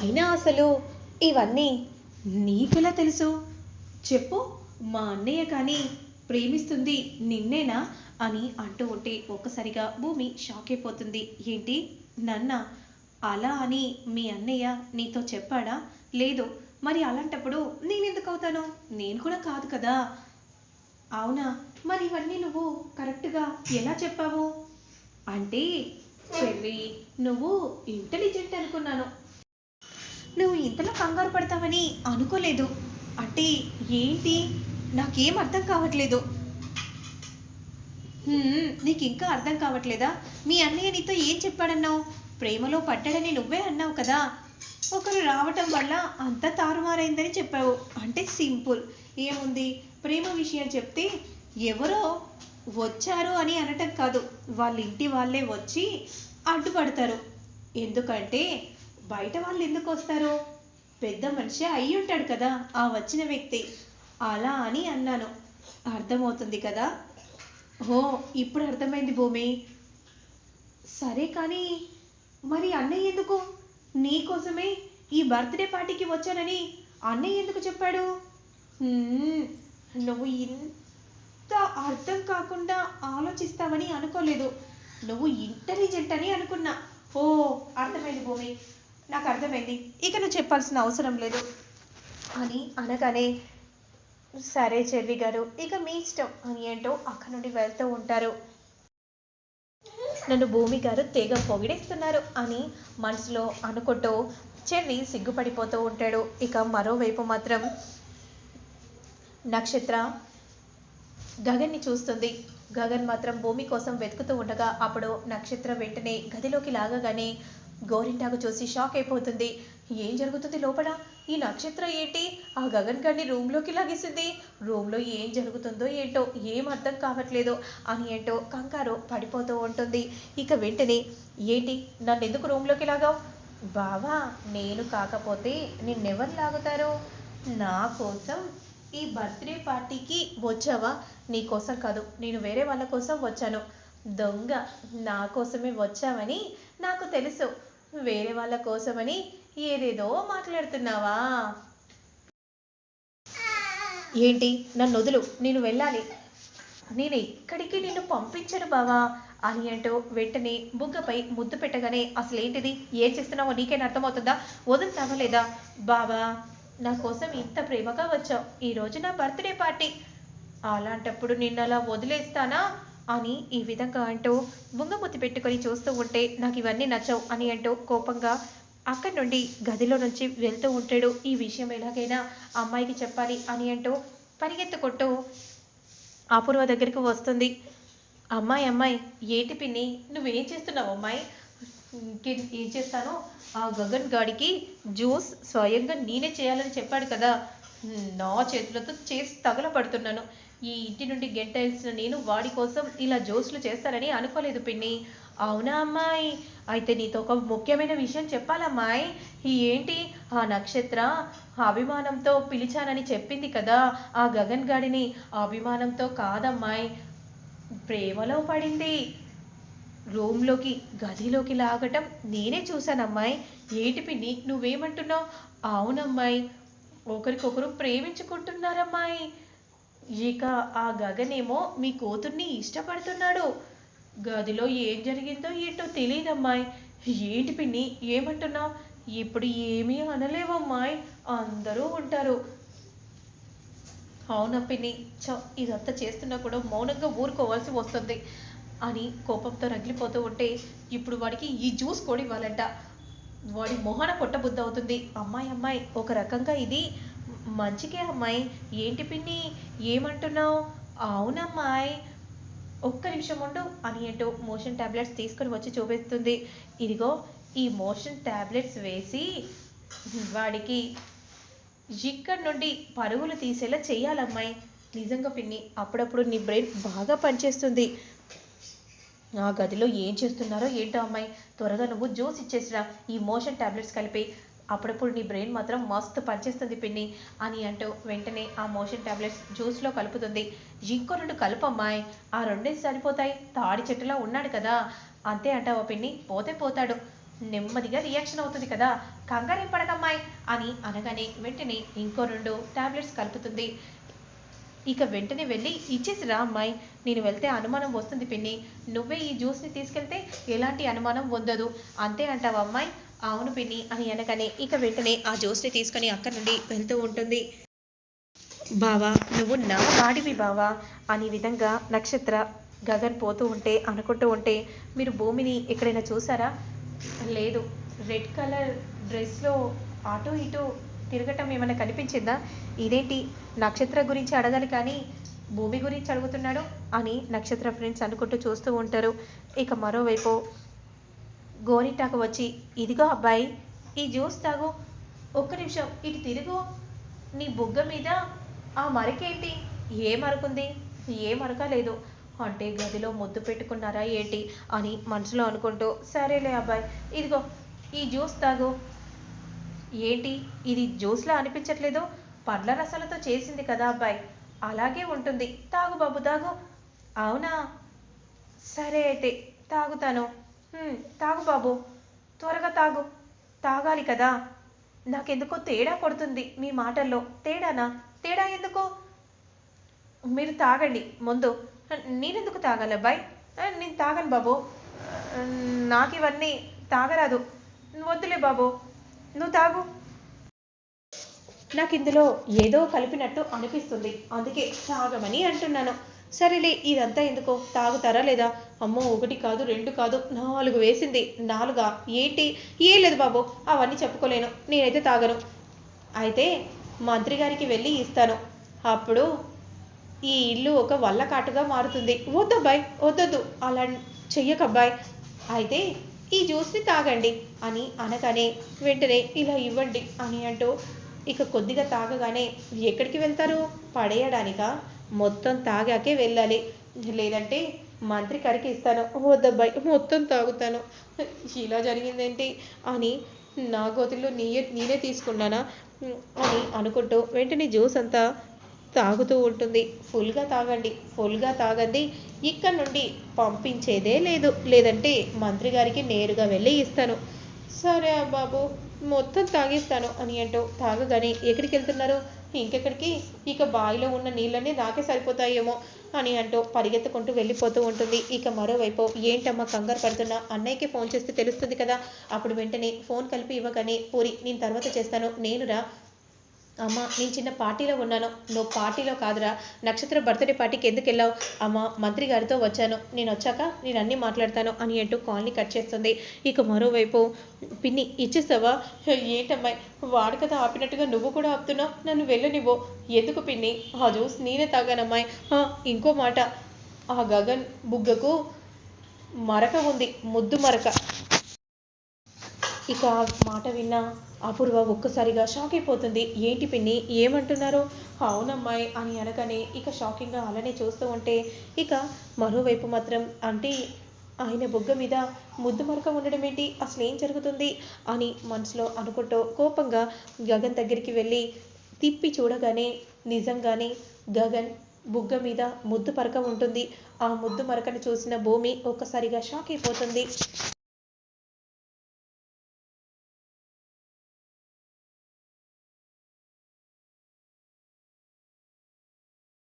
అయినా అసలు ఇవన్నీ నీకెలా తెలుసు? చెప్పు మా అన్నయ్య కానీ ప్రేమిస్తుంది నిన్నేనా అని అంటూ ఉంటే ఒక్కసారిగా భూమి షాక్ అయిపోతుంది. ఏంటి? నన్న అలా అని మీ అన్నయ్య నీతో చెప్పాడా? లేదు మరి అలాంటప్పుడు నేనెందుకు అవుతాను? నేను కూడా కాదు కదా. అవునా? మరి ఇవన్నీ నువ్వు కరెక్ట్గా ఎలా చెప్పావు? అంటే చెర్రీ నువ్వు ఇంటెలిజెంట్ అనుకున్నాను. నువ్వు ఇంతలో కంగారు పడతావని అనుకోలేదు. అంటే ఏంటి? నాకేం అర్థం కావట్లేదు. నీకు ఇంకా అర్థం కావట్లేదా? మీ అన్నయ్య నీతో ఏం చెప్పాడన్నావు? ప్రేమలో పడ్డాడని నువ్వే అన్నావు కదా. ఒకరు రావటం వల్ల అంత తారుమారైందని చెప్పావు. అంటే సింపుల్. ఏముంది? ప్రేమ విషయం చెప్తే ఎవరో వచ్చారు అని అనటం కాదు. వాళ్ళ ఇంటి వాళ్ళే వచ్చి అడ్డుపడతారు. ఎందుకంటే బయట వాళ్ళు ఎందుకు వస్తారు? పెద్ద మనిషి అయి ఉంటాడు కదా ఆ వచ్చిన వ్యక్తి. అలా అని అన్నాను. అర్థమవుతుంది కదా? ఓ ఇప్పుడు అర్థమైంది భూమి. సరే కానీ మరి అన్నయ్య ఎందుకు? నీకోసమే ఈ బర్త్డే పార్టీకి వచ్చానని అన్నయ్య ఎందుకు చెప్పాడు? నువ్వు ఇంత అర్థం కాకుండా ఆలోచిస్తావని అనుకోలేదు. నువ్వు ఇంటెలిజెంట్ అని అనుకున్నా. ఓ అర్థమైంది భూమి. నాకు అర్థమైంది. ఇక నువ్వు చెప్పాల్సిన అవసరం లేదు. అని అనగానే సరే చెర్రి గారు ఇక మీ ఇష్టం అని ఏంటో అక్కడి నుండి వెళ్తూ ఉంటారు. నన్ను భూమి గారు తెగ పొగిడేస్తున్నారు అని మనసులో అనుకుంటూ చెర్రి సిగ్గుపడిపోతూ ఉంటాడు. ఇక మరోవైపు మాత్రం నక్షత్ర గగన్ని చూస్తుంది. గగన్ మాత్రం భూమి కోసం వెతుకుతూ ఉండగా అప్పుడు నక్షత్ర వెంటనే గదిలోకి లాగగానే గోరింటాకు చూసి షాక్ అయిపోతుంది. ఏం జరుగుతుంది లోపల? ఈ నక్షత్రం ఏంటి? ఆ గగన్ గారిని రూమ్లోకి లాగేసింది. రూమ్లో ఏం జరుగుతుందో ఏంటో ఏం అర్థం కావట్లేదు అని ఏంటో కంగారు పడిపోతూ ఉంటుంది. ఇక వెంటనే ఏంటి? నన్ను ఎందుకు రూమ్లోకి లాగావు? బావా నేను కాకపోతే నిన్నెవరు లాగుతారు? నా కోసం ఈ బర్త్డే పార్టీకి వచ్చావా? నీ కోసం కాదు నేను వేరే వాళ్ళ కోసం వచ్చాను. దొంగ నా కోసమే వచ్చావని నాకు తెలుసు. వేరే వాళ్ళ కోసమని ఏదేదో మాట్లాడుతున్నావా? ఏంటి? నన్ను వదులు. నేను వెళ్ళాలి. నేను ఎక్కడికి నిన్ను పంపించను బావా. అని అంటూ వెంటనే బుగ్గపై ముద్దు పెట్టగానే అసలు ఏంటిది? ఏం చేస్తున్నావో నీకేం అర్థమవుతుందా? వదులుతావా లేదా? బావా నా కోసం ఇంత ప్రేమగా వచ్చావు. ఈరోజు నా బర్త్డే పార్టీ. అలాంటప్పుడు నిన్ను అలా వదిలేస్తానా? అని ఈ విధంగా అంటూ బుంగముత్తి పెట్టుకొని చూస్తూ ఉంటే నాకు ఇవన్నీ నచ్చవు అని అంటూ కోపంగా అక్కడి నుండి గదిలో నుంచి వెళ్తూ ఉంటాడు. ఈ విషయం ఎలాగైనా అమ్మాయికి చెప్పాలి అని అంటూ పరిగెత్తుకుంటూ అపూర్వ దగ్గరికి వస్తుంది. అమ్మాయి అమ్మాయి ఏంటి పిన్ని? నువ్వేం చేస్తున్నావు అమ్మాయి? ఏం చేస్తాను? ఆ గగన్ గాడికి జ్యూస్ స్వయంగా నేనే చేయాలని చెప్పాడు కదా. నా చేతులతో చేసి తగలబడుతున్నాను. ఈ ఇంటి నుండి గెంటేసిన నేను వాడి కోసం ఇలా జోస్లు చేస్తానని అనుకోలేదు పిన్ని. అవునా అమ్మాయి? అయితే నీతో ఒక ముఖ్యమైన విషయం చెప్పాలమ్మాయి ఈ ఏంటి? ఆ నక్షత్ర అభిమానంతో పిలిచానని చెప్పింది కదా. ఆ గగన్ గాడిని అభిమానంతో కాదమ్మాయి. ప్రేమలో పడింది. రూమ్లోకి గదిలోకి లాగటం నేనే చూశానమ్మాయి. ఏంటి పిన్ని? నువ్వేమంటున్నావు? అవునమ్మాయి. ఒకరికొకరు ప్రేమించుకుంటున్నారమ్మాయి. ఇక ఆ గగనేమో మీ కూతుర్ని ఇష్టపడుతున్నాడు. గదిలో ఏం జరిగిందో ఏంటో తెలియదమ్మాయి ఏంటి పిన్ని ఏమంటున్నావు? ఇప్పుడు ఏమీ అనలేవమ్మాయి. అందరూ ఉంటారు. అవునా పిన్ని? చ ఇదంతా చేస్తున్నా కూడా మౌనంగా ఊరుకోవాల్సి వస్తుంది అని కోపంతో రగిలిపోతూ ఉంటే ఇప్పుడు వాడికి ఈ జ్యూస్ కూడా ఇవ్వాలంట. వాడి మొహన కొట్టబుద్ధి అవుతుంది అమ్మాయి అమ్మాయి ఒక రకంగా ఇది మంచికే అమ్మాయి. ఏంటి పిన్ని ఏమంటున్నావు? అవునమ్మాయి ఒక్క నిమిషం ఉండు అని ఏంటో మోషన్ టాబ్లెట్స్ తీసుకొని వచ్చి చూపిస్తుంది. ఇదిగో ఈ మోషన్ టాబ్లెట్స్ వేసి వాడికి ఇక్కడి నుండి పరుగులు తీసేలా చేయాలమ్మాయి నిజంగా పిన్ని అప్పుడప్పుడు నీ బ్రెయిన్ బాగా పనిచేస్తుంది. ఆ గదిలో ఏం చేస్తున్నారో ఏంటో అమ్మాయి? త్వరగా నువ్వు జ్యూస్ ఇచ్చేసిరా. ఈ మోషన్ టాబ్లెట్స్ కలిపి. అప్పుడప్పుడు నీ బ్రెయిన్ మాత్రం మస్తు పనిచేస్తుంది పిన్ని అని అంటూ వెంటనే ఆ మోషన్ టాబ్లెట్స్ జ్యూస్లో కలుపుతుంది. ఇంకో రెండు కలుపమ్మాయి ఆ రెండే సరిపోతాయి. తాడి చెట్టులా ఉన్నాడు కదా. అంతే అంటావా పిన్ని? పోతే పోతాడు. నెమ్మదిగా రియాక్షన్ అవుతుంది కదా. కంగారేం పడకమ్మాయి అని అనగానే వెంటనే ఇంకో రెండు టాబ్లెట్స్ కలుపుతుంది. ఇక వెంటనే వెళ్ళి ఇచ్చేసిరా అమ్మాయి. నేను వెళ్తే అనుమానం వస్తుంది పిన్ని. నువ్వే ఈ జ్యూస్ని తీసుకెళ్తే ఎలాంటి అనుమానం ఉండదు. అంతే అంటావా అమ్మాయి. అవును పిన్ని అని అనగానే ఇక వెంటనే ఆ జ్యూస్ని తీసుకొని అక్కడి నుండి వెళ్తూ ఉంటుంది. బావా నువ్వు నా వాడివి బావా అనే విధంగా నక్షత్ర గగన్ పోతూ ఉంటే అనుకుంటూ ఉంటే మీరు భూమిని ఎక్కడైనా చూసారా? లేదు. రెడ్ కలర్ డ్రెస్లో అటు ఇటు తిరగటం ఏమైనా కనిపించిందా? ఇదేంటి? నక్షత్ర గురించి అడగాలి కానీ భూమి గురించి అడుగుతున్నాడు అని నక్షత్ర ఫ్రెండ్స్ అనుకుంటూ చూస్తూ ఉంటారు. ఇక మరోవైపు గోరింటాకు వచ్చి ఇదిగో అబ్బాయి ఈ జ్యూస్ తాగు. ఒక్క నిమిషం ఇటు తిరుగు. నీ బుగ్గ మీద ఆ మరకేంటి? ఏ మరకుంది ఏ మరక లేదు అంటే గదిలో ముద్దు పెట్టుకున్నారా ఏంటి? అని మనసులో అనుకుంటూ సరేలే అబ్బాయి ఇదిగో ఈ జ్యూస్ తాగు. ఏంటి? ఇది జ్యూస్లా అనిపించట్లేదు? పండ్ల రసాలతో చేసింది కదా అబ్బాయి. అలాగే ఉంటుంది. తాగు బాబు తాగు. అవునా? సరే అయితే తాగుతాను. తాగు బాబు. త్వరగా తాగు. తాగాలి కదా. నాకెందుకో తేడా కొడుతుంది మీ మాటల్లో. తేడానా? తేడా ఎందుకు? మీరు తాగండి. ముందు. నేనెందుకు తాగాలి అబ్బాయి? నేను తాగను బాబు. నాకు ఇవన్నీ తాగరాదు. వద్దులే బాబు. నువ్వు తాగు. నాకు ఇందులో ఏదో కలిపినట్టు అనిపిస్తుంది. అందుకే తాగమని అంటున్నాను. సరేలే ఇదంతా ఎందుకో? తాగుతారా లేదా? అమ్మో ఒకటి కాదు రెండు కాదు నాలుగు వేసింది. నాలుగా? ఏంటి? ఏం లేదు బాబు అవన్నీ చెప్పుకోలేను. నేనైతే తాగను. అయితే మంత్రి గారికి వెళ్ళి ఇస్తాను. అప్పుడు ఈ ఇల్లు ఒక వల్లకాటుగా మారుతుంది. వద్దబ్బాయి వద్దొద్దు. అలా చెయ్యకబ్బాయి. అయితే ఈ జ్యూస్ని తాగండి అని అనగానే వెంటనే ఇలా ఇవ్వండి అని అంటూ ఇక కొద్దిగా తాగగానే ఎక్కడికి వెళ్తారు? పడేయడానిక? మొత్తం తాగాకే వెళ్ళాలి. లేదంటే మంత్రి కరికి ఇస్తాను. వద్దబ్బాయి మొత్తం తాగుతాను. ఇలా జరిగిందేంటి? అని నా గోతుల్లో నీయే నేనే తీసుకున్నానా? అని అనుకుంటూ వెంటనే జ్యూస్ అంతా తాగుతూ ఉంటుంది. ఫుల్గా తాగండి. ఫుల్గా తాగండి. ఇక్కడ నుండి పంపించేదే లేదు. లేదంటే మంత్రి గారికి నేరుగా వెళ్ళి ఇస్తాను. సరే బాబు మొత్తం తాగేస్తాను అని అంటూ తాగగానే ఎక్కడికి వెళ్తున్నారు? ఇంకెక్కడికి? ఇక బావిలో ఉన్న నీళ్ళన్నీ నాకే సరిపోతాయేమో అని అంటూ పరిగెత్తుకుంటూ వెళ్ళిపోతూ ఉంటుంది. ఇక మరోవైపు ఏంటమ్మా కంగారు పడుతున్నా? అన్నయ్యకి ఫోన్ చేస్తే తెలుస్తుంది కదా? అప్పుడు వెంటనే ఫోన్ కలిపి ఇవ్వగానే పూరి నేను తర్వాత చేస్తాను. నేనురా అమ్మ నేను చిన్న పార్టీలో ఉన్నాను. నువ్వు పార్టీలో కాదురా. నక్షత్ర బర్త్డే పార్టీకి ఎందుకు వెళ్ళావు? అమ్మ మంత్రి గారితో వచ్చాను. నేను వచ్చాక నేను అన్నీ మాట్లాడతాను అని అంటూ కాల్ని కట్ చేస్తుంది. ఇక మరోవైపు పిన్ని ఇచ్చేస్తావా ఏంటమ్మాయి వాడు కదా ఆపినట్టుగా నువ్వు కూడా ఆపుతున్నావు? నన్ను వెళ్ళనివ్వు. ఎందుకు పిన్ని? ఆ జ్యూస్ నేనే తాగానమ్మాయి. ఇంకో మాట. ఆ గగన్ బుగ్గకు మరక ఉంది. ముద్దు మరక. ఇక మాట విన్న అపూర్వ ఒక్కసారిగా షాక్ అయిపోతుంది. ఏంటి పిన్ని ఏమంటున్నారు? అవునమ్మాయి అని అనగానే ఇక షాకింగ్గా అలానే చూస్తూ ఉంటే ఇక మరోవైపు మాత్రం అంటే ఆయన బొగ్గ మీద ముద్దు మరక ఉండడం ఏంటి? అసలు ఏం జరుగుతుంది? అని మనసులో అనుకుంటూ కోపంగా గగన్ దగ్గరికి వెళ్ళి తిప్పి చూడగానే నిజంగానే గగన్ బుగ్గ మీద ముద్దు పరక ఉంటుంది. ఆ ముద్దు మరకను చూసిన భూమి ఒక్కసారిగా షాక్ అయిపోతుంది.